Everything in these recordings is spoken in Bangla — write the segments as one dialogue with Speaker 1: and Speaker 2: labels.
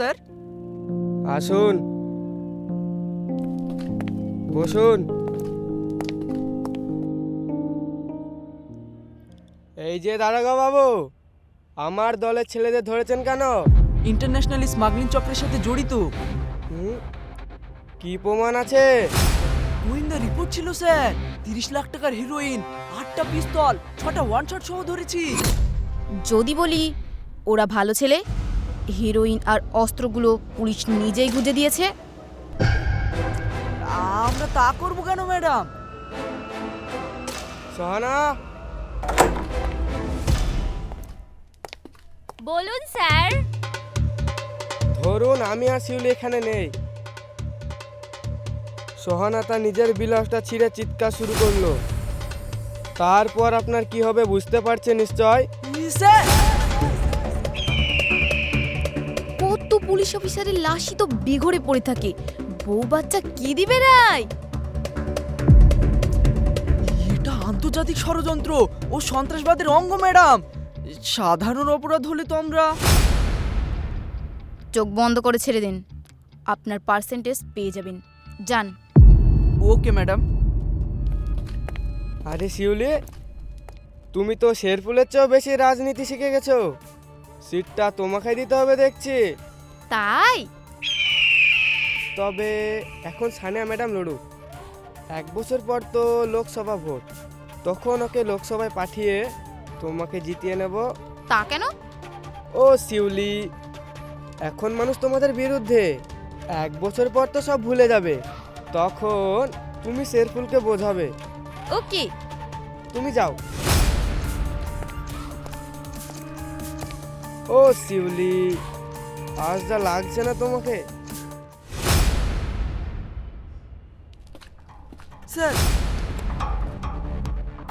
Speaker 1: স্যার?
Speaker 2: আসুন। বসুন। এই যে দারোগা বাবু আমার দলের ছেলেদের ধরেছেন কেন?
Speaker 1: ইন্টারন্যাশনাল স্মাগলিং চক্রের সাথে জড়িত?
Speaker 2: কি প্রমাণ আছে?
Speaker 1: গোয়েন্দা রিপোর্ট ছিল স্যার। তিরিশ লাখ টাকার হিরোইন আটটা পিস্তল ছটা ওয়ান শট সহ ধরেছি।
Speaker 3: যদি বলি ওরা ভালো ছেলে? হিরোইন আর অস্ত্রগুলো পুলিশ নিজেই গুঁজে দিয়েছে।
Speaker 1: আমরা তা করব কেন ম্যাডাম?
Speaker 2: সহানা?
Speaker 3: বলুন স্যার।
Speaker 2: ধরুন আমি আর শিউলি এখানে নেই। সোহানা তার নিজের বিলাসটা ছিঁড়ে চিৎকার শুরু করল। তারপর আপনার কি হবে বুঝতে পারছেন নিশ্চয়?
Speaker 1: স্যার
Speaker 3: পুলিশ অফিসারের লাশই তো বেঘরে পড়ে থাকে। বউ বাচ্চা কি দিবে রাই
Speaker 1: এটা আন্তর্জাতিক ষড়যন্ত্র। ও সন্ত্রাসবাদের অঙ্গ ম্যাডাম। সাধারণ অপরাধ হলে তো আমরা
Speaker 3: চোখ বন্ধ করে ছেড়ে দিন। আপনার পার্সেন্টেজ পেয়ে যাবেন। যান।
Speaker 1: Okay madam.
Speaker 2: আরে শিউলি তুমি তো শেরফুলের চেয়েও বেশি রাজনীতি শিখে গেছো। সিটটা তোমাকে দিতে হবে দেখছি।
Speaker 3: তাই?
Speaker 2: তবে এখন সানিয়া ম্যাডাম লড়ুক। এক বছর পর তো লোকসভা ভোট। তখন ওকে লোকসভায় পাঠিয়ে তোমাকে জিতিয়ে নেব।
Speaker 3: তা কেন?
Speaker 2: ও শিউলি এখন মানুষ তোমাদের বিরুদ্ধে। এক বছর পর তো সব ভুলে যাবে। তখন তুমি শেরফুলকে বোঝাবে।
Speaker 3: ওকে
Speaker 2: তুমি যাও। ও শিউলি আজ যা লাগছে না তোমাকে।
Speaker 1: স্যার।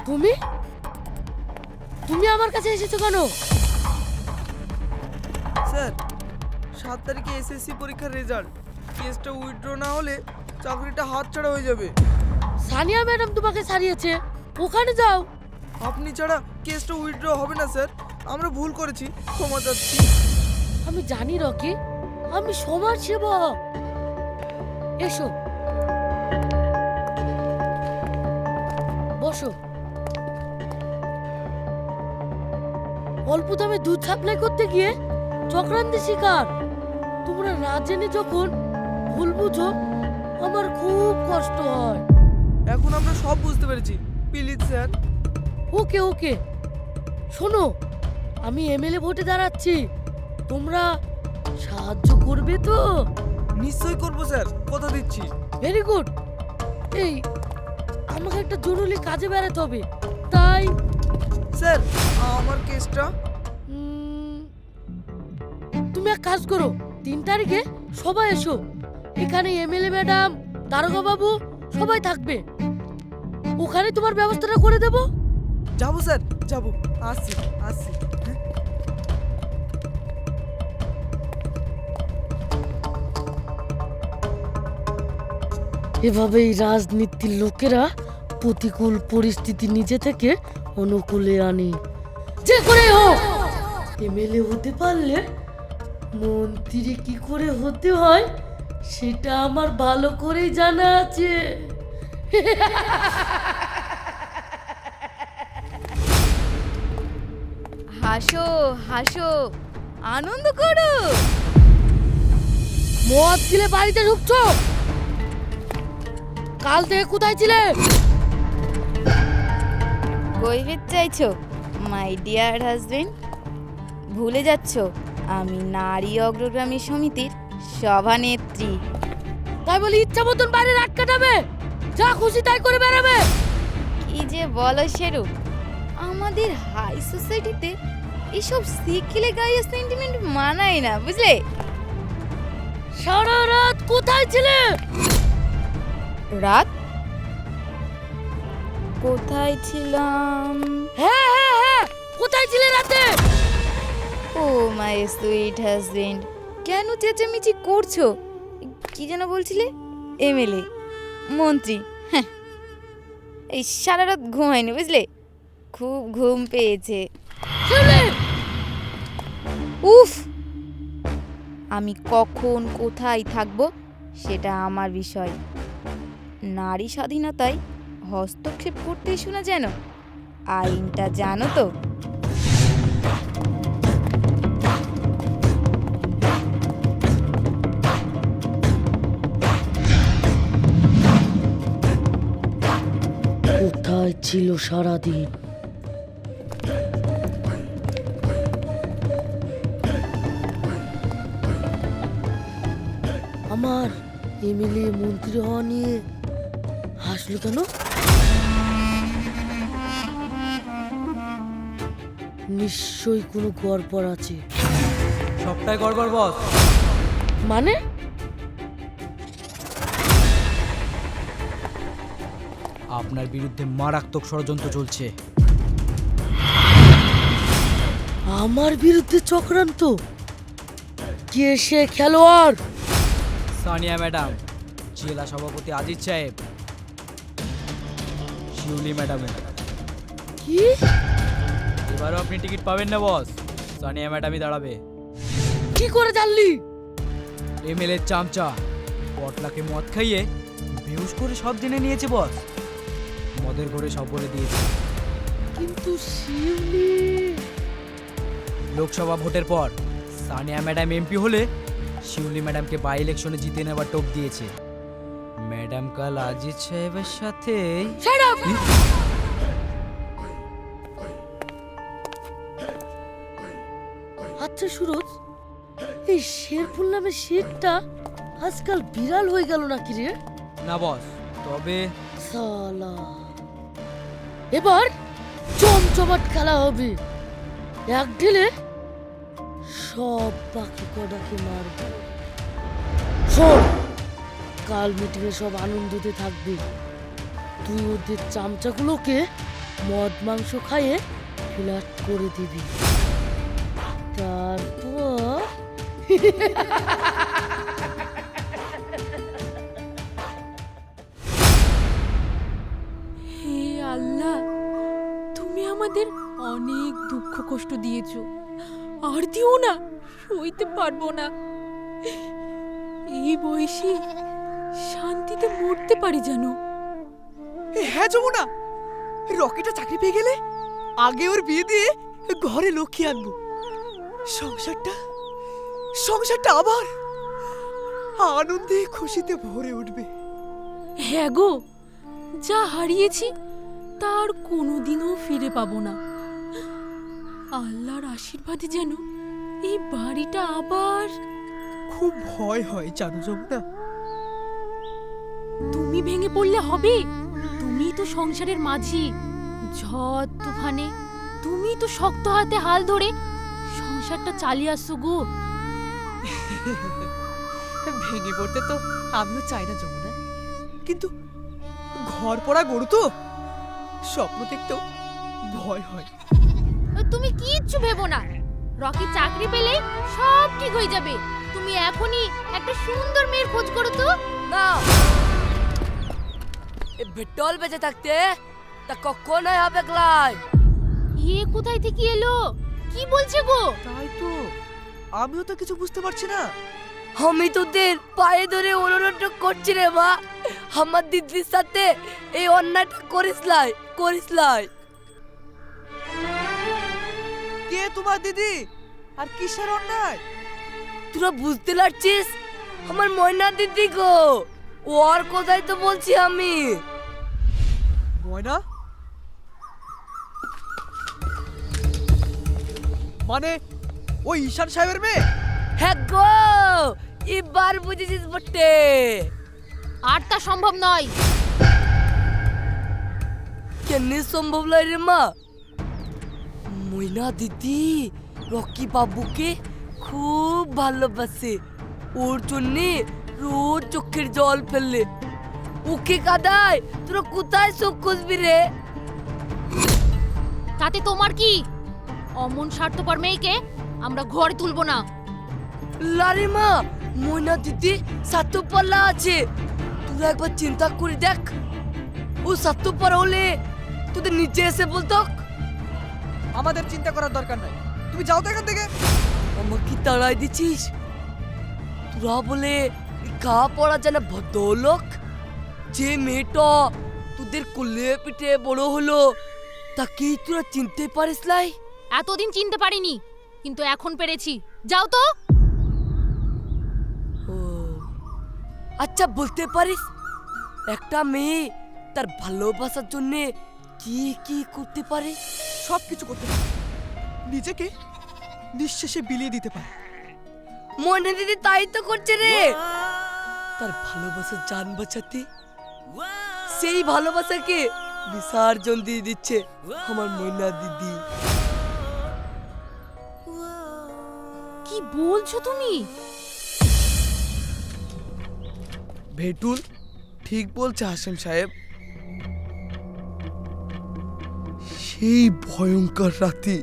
Speaker 4: তুমি? তুমি আমার কাছে এসেছ কেন?
Speaker 1: স্যার সাত তারিখে এসএসসি পরীক্ষার রেজাল্ট কেসটা উইথড্র না হলে চাকরিটা হাতছাড়া হয়ে যাবে।
Speaker 4: সানিয়া ম্যাডাম তোমাকে সারিয়েছে ওখানে যাও।
Speaker 1: আপনি ছাড়া কেসটা উইথড্র হবে না স্যার। আমরা ভুল করেছি। ক্ষমা চাচ্ছি।
Speaker 4: আমি জানি রকি আমি সমাজ সেবক। এসো। বসো। অল্প দামে দুধ সাপ্লাই করতে গিয়ে চক্রান্তের শিকার। তোমরা না জেনে যখন ভুল বুঝো আমার খুব কষ্ট হয়।
Speaker 1: এখন আমরা সব বুঝতে পেরেছি। Please sir.
Speaker 4: Okay okay. শোনো আমি এমএলএ ভোটে দাঁড়াচ্ছি। তোমরা সাহায্য করবে তো?
Speaker 1: নিশ্চয়ই করব স্যার। কথা দিচ্ছি।
Speaker 4: ভেরি গুড এই আমাকে একটা জরুরি কাজে বেরোতে হবে তাই
Speaker 1: স্যার আমার কেসটা?
Speaker 4: তুমি এক কাজ করো তিন তারিখে সবাই এসো। এখানে এমএলএ ম্যাডাম দারোগা বাবু সবাই থাকবে। ওখানে তোমার ব্যবস্থাটা করে দেবো।
Speaker 1: যাব স্যার যাব। আসছি আসছি।
Speaker 4: এভাবেই রাজনীতির লোকেরা প্রতিকূল পরিস্থিতি নিজে থেকে অনুকূলে আনে। যে করে হোক! এমএলএ হতে পারলে মন্ত্রী কি করে হতে হয় সেটা আমার ভালো করেই জানা আছে।
Speaker 3: হাসো হাসো, আনন্দ করো।
Speaker 4: মদ গিলে বাড়িতে ঢুকছো? কাল থেকে কোথায় ছিলে?
Speaker 3: কৈফিত চাইছো মাই ডিয়ার হাজবেন্ড ভুলে যাচ্ছ আমি নারী অগ্রগামী সমিতির সভানেত্রী।
Speaker 4: তাই বলি ইচ্ছা মতন বাড়ি রাত কাটাবে? যা খুশি তাই করে বেড়াবে।
Speaker 3: কি যে বলো শেরু আমাদের হাই সোসাইটিতে এসব শিখিলে গায়ে সেন্টিমেন্ট মানায় না বুঝলে?
Speaker 4: সারা রাত কোথায় ছিলে?
Speaker 3: রাত? কোথায় ছিলাম?
Speaker 4: হ্যাঁ হ্যাঁ হ্যাঁ কোথায় ছিলে রাতে?
Speaker 3: ও মাই সুইট হাজবেন্ড কেন চেঁচামেচি করছ? কি যেন বলছিলে? এমএলএ মন্ত্রী হ্যাঁ। এই সারা রাত ঘুমায়নি বুঝলে? খুব ঘুম পেয়েছে। উফ! আমি কখন কোথায় থাকব সেটা আমার বিষয়। নারী স্বাধীনতায় হস্তক্ষেপ করতেই শোনা যেন। আইনটা জানো তো।
Speaker 4: কোথায় ছিল সারাদিন? আমার এমএলএ মন্ত্রী হওয়া নিয়ে হাসলো কেন? নিশ্চয়ই কোনো গড়পড় আছে।
Speaker 5: সবটাই গড়বড় বস।
Speaker 4: মানে?
Speaker 5: আপনার বিরুদ্ধে মারাত্মক ষড়যন্ত্র চলছে।
Speaker 4: আমার বিরুদ্ধে চক্রান্ত? কে সে খেলোয়াড়?
Speaker 5: সানিয়া ম্যাডাম জেলা সভাপতি আজিজ সাহেব। শিউলি ম্যাডামের
Speaker 4: কি?
Speaker 5: এবারও আপনি টিকিট পাবেন না বস। সানিয়া ম্যাডামই দাঁড়াবে।
Speaker 4: কি করে জানলি?
Speaker 5: এমএলএ চামচা। পটলাকে মদ খাইয়ে বেহুশ করে সব জেনে নিয়েছে বস। মদের ঘরে সব বলে দিয়েছে।
Speaker 4: কিন্তু শিউলি।
Speaker 5: লোকসভা ভোটের পর সানিয়া ম্যাডাম এমপি হলে শিউলি ম্যাডামকে বাই ইলেকশনে জিতে নেবার টোপ দিয়েছে। ম্যাডাম কাল আজিজ সাহেবের সাথে
Speaker 4: আচ্ছা সুরজ এই শেরফুল নামের শেরটা আজকাল বিড়াল হয়ে গেল নাকি রে?
Speaker 5: না বস তবে
Speaker 4: সালা। এবার চমচমাট খেলা হবে। এক ঢিলে সব বাকি কটাকে মারবে। শোন কাল মিটিংয়ে সব আনন্দতে থাকবে। তুই ওদের চামচাগুলোকে মদ, মাংস খাইয়ে ফ্ল্যাট করে দিবি। তারপর
Speaker 6: হে আল্লাহ, তুমি আমাদের অনেক দুঃখ কষ্ট দিয়েছ। আর দিও না, সইতে পারব না। এই বয়সে শান্তিতে মরতে পারি জানো
Speaker 1: হ্যাঁ যমুনা রকিটা চাকরি পেয়ে গেলে আগে ওর বিয়ে দিয়ে ঘরে লক্ষ্মী আনব। সংসারটা সংসারটা আবার আনন্দে খুশিতে ভরে উঠবে।
Speaker 6: হ্যাঁ গো যা হারিয়েছি তার কোনোদিনও ফিরে পাবো না। আল্লাহর আশীর্বাদে যেন এই বাড়িটা আবার
Speaker 1: খুব ভয় হয় জানো যমুনা
Speaker 6: তুমি ভেঙে পড়লে হবে। তুমি তো সংসারের মাঝি। ঝড় তুফানে। তুমি তো শক্ত হাতে হাল ধরে সংসারটা চালিয়ে আসছো গো।
Speaker 1: ভেঙে পড়তে তো আমিও চাই না যমুনা। কিন্তু ঘর পড়া গরু তো স্বপ্ন দেখতেও ভয় হয়।
Speaker 6: তুমি কিচ্ছু ভেবো না। রকি চাকরি পেলেই সব ঠিক হয়ে যাবে। তুমি এখনই একটা সুন্দর মেয়ের খোঁজ করো তো।
Speaker 7: না। এ পেট্রোল বেঁচে থাকতে? তা কখন হবে গ্লাই
Speaker 6: এ কোথায় থেকে এলো? কি বলছে গো?
Speaker 1: তাই তো। আমিও তো কিছু বুঝতে পারছি না।
Speaker 7: আমি তোদের পায়ে ধরে অনুরোধ করছি রে মা। আমার দিদির সাথে এই অন্যায়টা করিস লাই করিস লাই।
Speaker 1: কে তোমার দিদি? আর কিসের অন্যায়?
Speaker 7: তোরা বুঝতে পারছিস? আমার ময়না দিদি গো। ওর কোথায় তো বলছি আমি।
Speaker 1: ময়না মানে ওই ঈশান সাহেবের মেয়ে?
Speaker 7: হ্যাঁ গো এবার বুঝেছিস বটে।
Speaker 6: আর তা সম্ভব নয়।
Speaker 7: কেন সম্ভব নয় রে মা? ময়না দিদি রকি বাবুকে খুব ভালোবাসে। ওর জন্যে রোজ চোখের জল ফেললে। ওকে কাদায় তোরা কোথায় সুখ খুঁজবি রে?
Speaker 6: তাতে তোমার কি? অমন স্বার্থপর মেয়েকে আমরা ঘরে তুলবো না।
Speaker 7: লারে মা ময়না দিদি সাত পাল্লা আছে। তোরা একবার চিন্তা করে দেখ। ও স্বার্থপর হলে তোদের নিচে এসে বলতো
Speaker 1: আমাদের চিন্তা করার দরকার নাই। তুমি যাও তো এখান থেকে।
Speaker 7: আমাকে তাড়াই দিছিস তোরা বলে গা পড়া যেন ভদ্রলোক? যে মেয়েটা তোদের কোলে পিঠে বড় হলো তা কি তোরা চিনতে পারিস লাই?
Speaker 6: এতদিন চিনতে পারিনি কিন্তু এখন পেরেছি। যাও তো।
Speaker 7: ও আচ্ছা বলতে পারিস একটা মেয়ে তার ভালোবাসার জন্য কি কি করতে পারে?
Speaker 1: সব কিছু করতে পারে। নিজেকে নিঃশেষে বিলিয়ে দিতে পারে।
Speaker 7: মনে দিদি তাই তো করছে রে। তার ভালোবাসা জান বাঁচাতে। সেই ভালোবাসাকে বিসর্জন দিয়ে দিচ্ছে আমার ময়না দিদি।
Speaker 6: কি বলছো তুমি?
Speaker 8: ভেটুল ঠিক বলছে হাসেম সাহেব। সেই ভয়ঙ্কর রাতে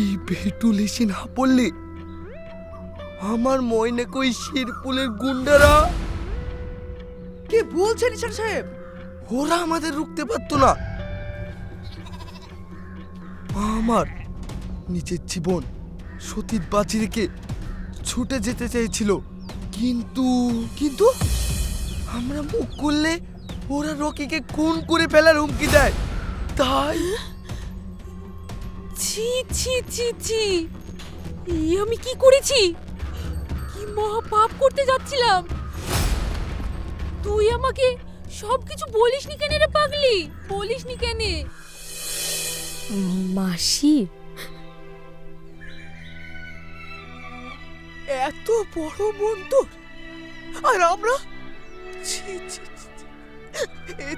Speaker 8: এই ভেটুল এসে না পড়লে আমার ময়না কই শেরপুলের গুন্ডারা?
Speaker 1: কি বলছেন ঈশান সাহেব?
Speaker 8: ওরা আমাদের রুখতে পারতো না। আমার নিজের জীবন সতীত বাঁচি রেখে ছুটে যেতে চাইছিল কিন্তু কিন্তু আমরা মুখ করলে ওরা রকিকে খুন করে ফেলার হুমকি দেয়। তাই
Speaker 6: ছি ছি ছি ছি। এই আমি কি করেছি? কি মহা পাপ করতে যাচ্ছিলাম? তুই আমাকে সব কিছু বলিসনি কেন রে পাগলি? বলিসনি কেন? মাসি।
Speaker 1: এত বড় মন তোর আর আমরা? ছি, ছি,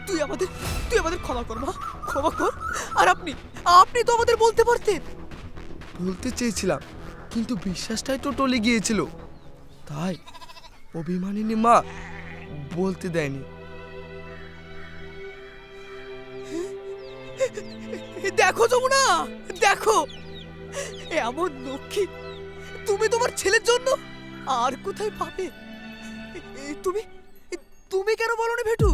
Speaker 1: তুই আমাদের তুই আমাদের ক্ষমা কর মা। ক্ষমা কর। আর আপনি আপনি তো আমাদের বলতে পারতেন।
Speaker 8: বলতে চেয়েছিলাম কিন্তু বিশ্বাসটাই তো টলে গিয়েছিল। তাই অভিমানিনী মা বলতে দেয়নি।
Speaker 1: দেখো যমুনা দেখো এমন লক্ষ্মী তুমি তোমার ছেলের জন্য আর কোথায় পাবে? তুমি তুমি কেন বলো না ভেটু?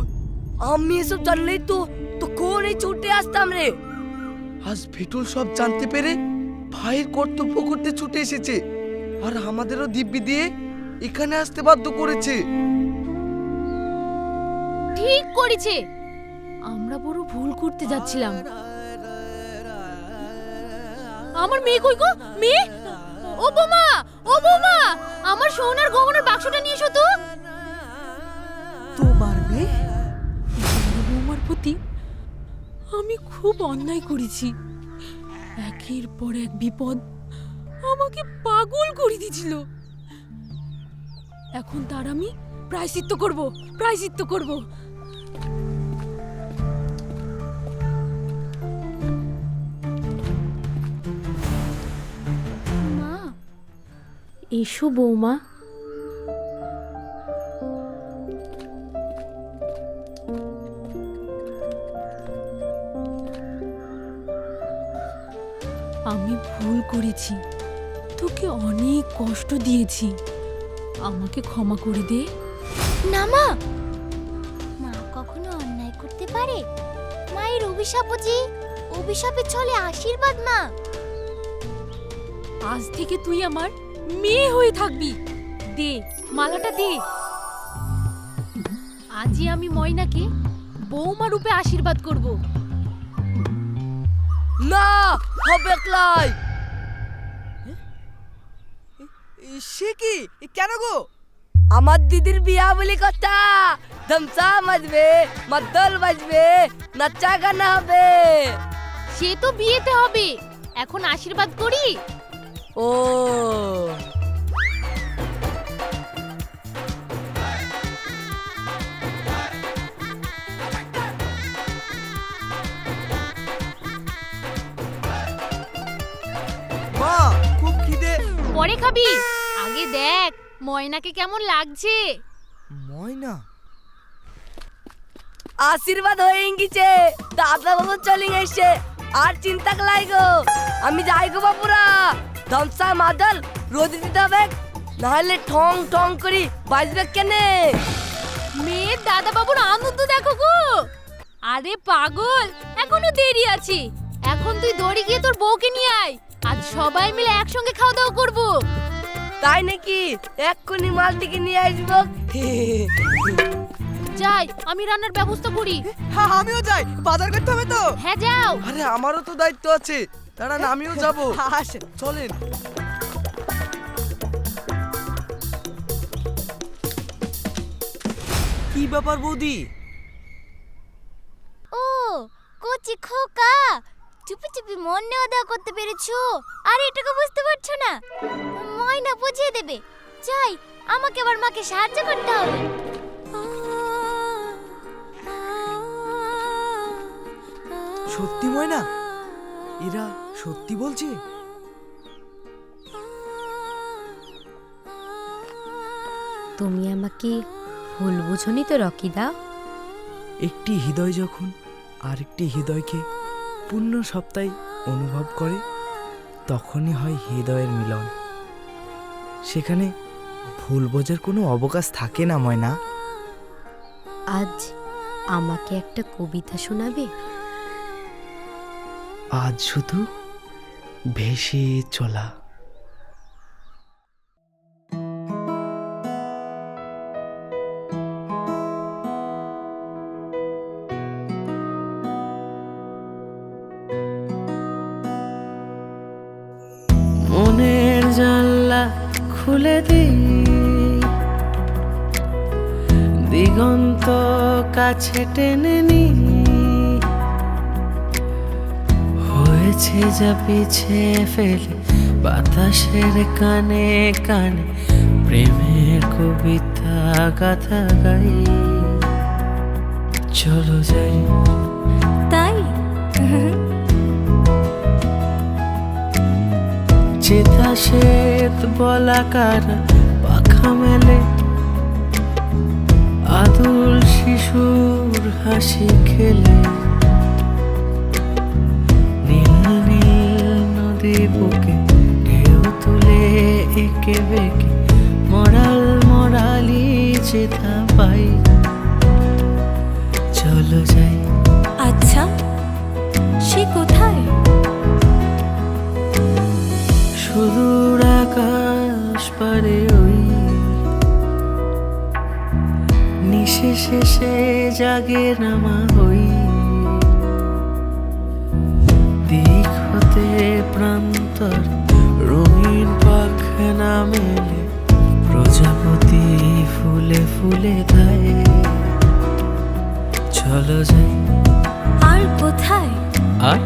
Speaker 7: আমি এসব জানলেই তো তো কোন এই ছুটে আসতাম রে।
Speaker 8: আজ ভেটুল সব জানতে পেরে ভাইয়ের কর্তব্য করতে ছুটে এসেছে। আর আমাদেরও দিব্যি দিয়ে এখানে আসতে বাধ্য করেছে।
Speaker 6: ঠিক করেছে। আমরা বড় ভুল করতে যাচ্ছিলাম। আমার মেয়ে কই গো? মেয়ে? ও বোমা ও বোমা! আমার সোনার গহনার বাক্সটা নিয়ে এসো তো।
Speaker 1: তোমার মেয়ে?
Speaker 6: আমার বৌমার প্রতি আমি খুব অন্যায় করেছি। একের পর এক বিপদ আমাকে পাগল করে দিয়েছিল। এখন তার আমি প্রায়শ্চিত্ত করব প্রায়শ্চিত্ত করব। মা, এসো বৌমা। আমি ভুল করেছি, তোকে অনেক কষ্ট দিয়েছি। আমাকে ক্ষমা করে দে।
Speaker 9: না মা। মা কখনো অন্যায় করতে পারে? মায়ের অভিশাপ যে অভিশাপের চলে আশীর্বাদ মা।
Speaker 6: আজ থেকে তুই আমার মেয়ে হয়ে থাকবি। দে মালাটা দে। আজই আমি ময়নাকে বৌমা রূপে আশীর্বাদ করব।
Speaker 7: না হবে একলাই।
Speaker 1: সে কি? কেন গো?
Speaker 7: আমার দিদির বিয়া বলে কথা। ধমসা বাজবে মাদল বাজবে নাচা গানা হবে।
Speaker 6: সে তো বিয়েতে হবে। এখন আশীর্বাদ করি।
Speaker 7: ও।
Speaker 1: মা খুব খিদে।
Speaker 6: পরে খাবি। দেখ ময়নাকে কেমন লাগছে?
Speaker 1: ময়না?
Speaker 7: আশীর্বাদ হয়ে গেছে দাদা বাবু চলে গেছে আর চিন্তা কলাই গো আমি যাই গো বাপুরা ধমসা মাদল রোদ দিতে হবে নাহলে ঠং ঠং করি বাজবে কেনে?
Speaker 6: মেয়ের দাদা বাবুর আনন্দ দেখো গো। আরে পাগল এখনও দেরি আছে। এখন তুই দড়ি গিয়ে তোর বউকে নিয়ে আয় আজ সবাই মিলে একসঙ্গে খাওয়া দাওয়া করব।
Speaker 7: তাই নাকি? এক্ষুনি মালটিকে নিয়ে আসব।
Speaker 6: যাই আমি রান্নার ব্যবস্থা করি।
Speaker 1: হ্যাঁ আমিও যাই। বাজার করতে হবে তো?
Speaker 6: হ্যাঁ যাও।
Speaker 2: আরে আমারও তো দায়িত্ব আছে। দাঁড়ান আমিও যাব।
Speaker 1: আসেন।
Speaker 2: চলেন। কি ব্যাপার বৌদি?
Speaker 3: ও কচি খোকা। চুপি চুপি মন নেওয়া দেওয়া করতে পেরেছ। আর এটাকে বুঝতে পারছ না। ময়না বুঝিয়ে দেবে। যাই আমাকে আবার মাকে সাহায্য করতে হবে।
Speaker 2: সত্যি ময়না? এরা সত্যি বলছে?
Speaker 10: তুমি আমাকে ভুল বুঝনি তো রকিদা
Speaker 11: একটি হৃদয় যখন আরেকটি হৃদয়কে পূর্ণ সপ্তাহে অনুভব করে তখনই হয় হৃদয়ের মিলন। সেখানে ভুল বোঝার কোনো অবকাশ থাকে না ময়না।
Speaker 10: আজ আমাকে একটা কবিতা শোনাবে?
Speaker 11: আজ শুধু ভেসে চলা। দিগন্ত কাছে টেনে নি। হয়েছে যা পিছে ফেলে বাতাসের কানে কানে প্রেমের কবিতা গাথা গাই। চলো যাই।
Speaker 10: তাই?
Speaker 11: চেতা শ্বেত বলাকার পাখা মেলে আদুল শিশুর হাসি খেলে নীল নীল নদী বুকে ঢেউ তুলে একে বেঁকে, মরাল মরালি চেতা পাই। জাগে নামা হই। দিক হতে প্রান্তর রঙিন পাখ না মেলে প্রজাপতি ফুলে ফুলে ধায়। চলো যাই।
Speaker 10: আর কোথায়?
Speaker 11: আর?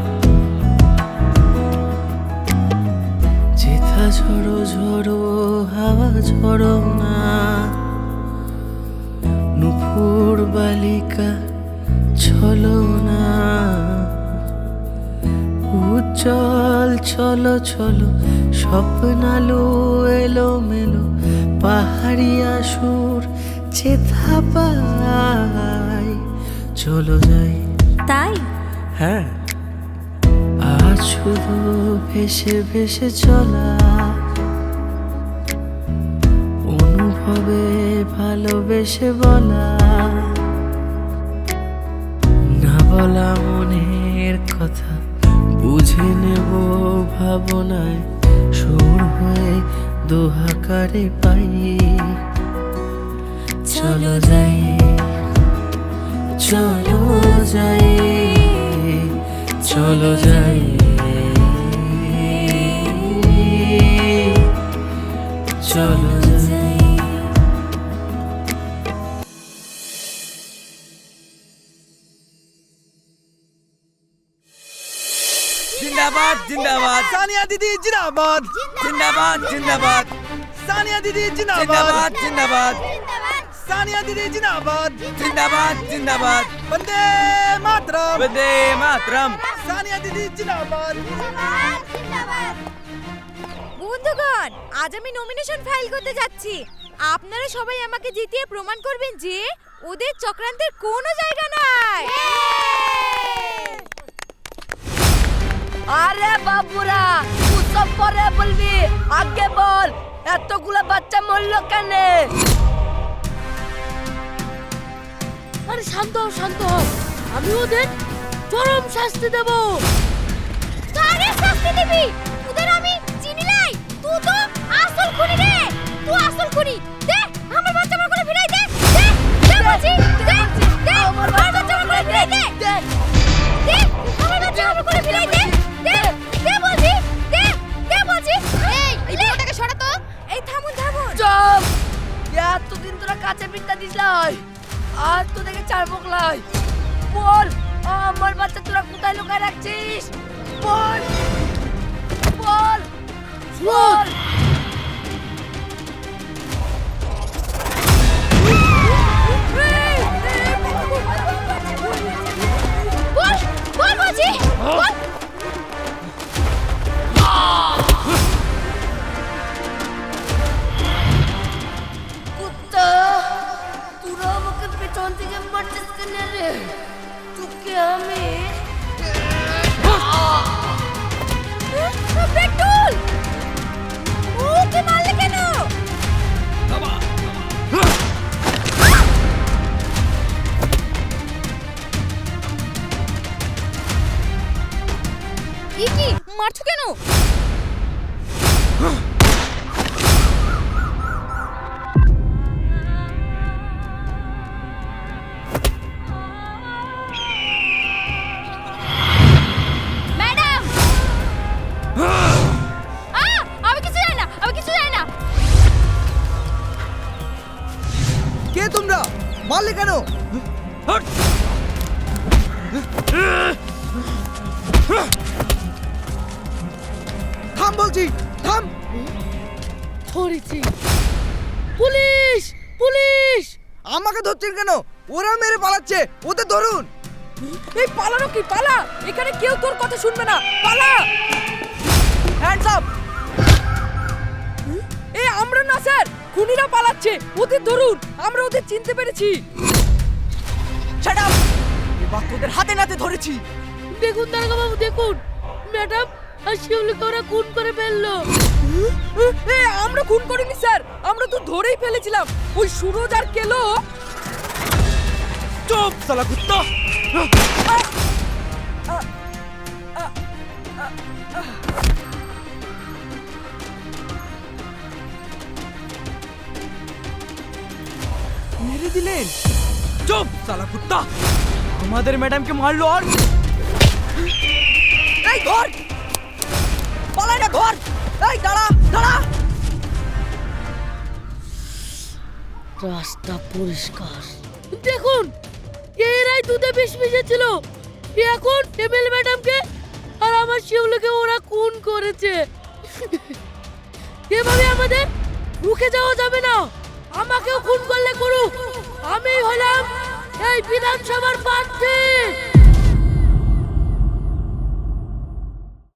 Speaker 11: যেথা ঝড়ো ঝড়ো হাওয়া ঝড়ো না বালিকা ছলো না। উজ্জ্বল চলো চলো স্বপ্নালো এলো মেলো পাহাড়িয়া সুর চেথা পাই চলো যাই।
Speaker 10: তাই?
Speaker 11: হ্যাঁ। আর শুধু ভেসে ভেসে চলা। অনুভবে ভালোবেসে বলা। না বলা মনের কথা, বুঝে নেব ভাবনায়। সুর হয়ে দোহাকারে পাই। চলো যাই চলো যাই চলো যাই। চলো
Speaker 2: জিন্দাবাদ। সানিয়া দিদি জিন্দাবাদ। জিন্দাবাদ জিন্দাবাদ। সানিয়া দিদি জিন্দাবাদ। জিন্দাবাদ সানিয়া দিদি জিন্দাবাদ। জিন্দাবাদ জিন্দাবাদ। বন্দে মাতরম। বন্দে মাতরম। সানিয়া দিদি জিন্দাবাদ।
Speaker 6: বন্ধুগণ আজ আমি নমিনেশন ফাইল করতে যাচ্ছি। আপনারা সবাই আমাকে জিতিয়ে প্রমাণ করবেন যে ওদের চক্রান্তের কোনো জায়গা নাই।
Speaker 7: আরে বাবুরা উৎসব পরে বলবি। আগে বল এতগুলো বাচ্চা মরলো কেন?
Speaker 4: আরে শান্ত হও শান্ত হও আমি ওদের চরম শাস্তি দেবো।
Speaker 9: কারে শাস্তি দিবি? তোদের আমি চিনি নাই। তুই তো আসল খুনি রে। তুই আসল খুনি। দে আমার বাচ্চা আমার করে ফিরাই দে। দে দে বলছি। দে দে আমার বাচ্চা আমার করে ফিরাই দে। দে। দে আমার বাচ্চা আমার করে ফিরাই দে। দে দে বলছি? দে দে বলছি? এই এই ওটাকে সরা তো। এই থামুন থামুন।
Speaker 7: চপ এতদিন তোরা কাছে পিঠটা দিসলাই আর তো দেখে চার বকলাই বল আমার বাচ্চা তোরা কোথায় লুকায় রাখছিস? বল বল বল।
Speaker 9: বল বল বলছি। বল
Speaker 7: আমাকে পেছন থেকে মারছিস কেন রে তোকে আমি
Speaker 9: পেট্রোল
Speaker 12: থাম বলছি থাম।
Speaker 4: ধরেছি। পুলিশ! পুলিশ!
Speaker 12: আমাকে ধরছেন কেন? ওরা মেরে পালাচ্ছে ওদের ধরুন।
Speaker 13: এই পালানো কি? পালা! এখানে কেউ তোর কথা শুনবে না। পালা!
Speaker 12: হ্যান্ডস আপ
Speaker 13: এ আমরা না স্যার। খুনিরা পালাচ্ছে। ওদের ধরুন। আমরা ওদের চিনতে পেরেছি।
Speaker 1: আপ এবার তোদের হাতে নাতে ধরেছি।
Speaker 4: দেখুন দারোগা বাবু দেখুন। ম্যাডাম আর শিউলিকে ওরা খুন করে ফেলল।
Speaker 13: আমরা খুন করিনি স্যার। আমরা তো ধরেই ফেলেছিলাম। ওই সুরজ আর কেলো।
Speaker 5: চুপ সালা কুত্তা।
Speaker 1: মেরে দিলেন?
Speaker 5: চুপ সালা কুত্তা। আমাদের ম্যাডামকে মারলো আর
Speaker 1: এই ধর! না ধর। এই, দাঁড়া দাঁড়া।
Speaker 4: রাস্তা পরিষ্কার। দেখুন, এরাই দুধে বিষ মিশেছিল এখন এমএল ম্যাডামকে আর আমার শিউলিকে ওরা খুন করেছে। এভাবে আমাদের রুখে যাওয়া যাবে না। আমাকেও খুন করলে করুক। আমি হলাম এই বিধানসভার প্রার্থী।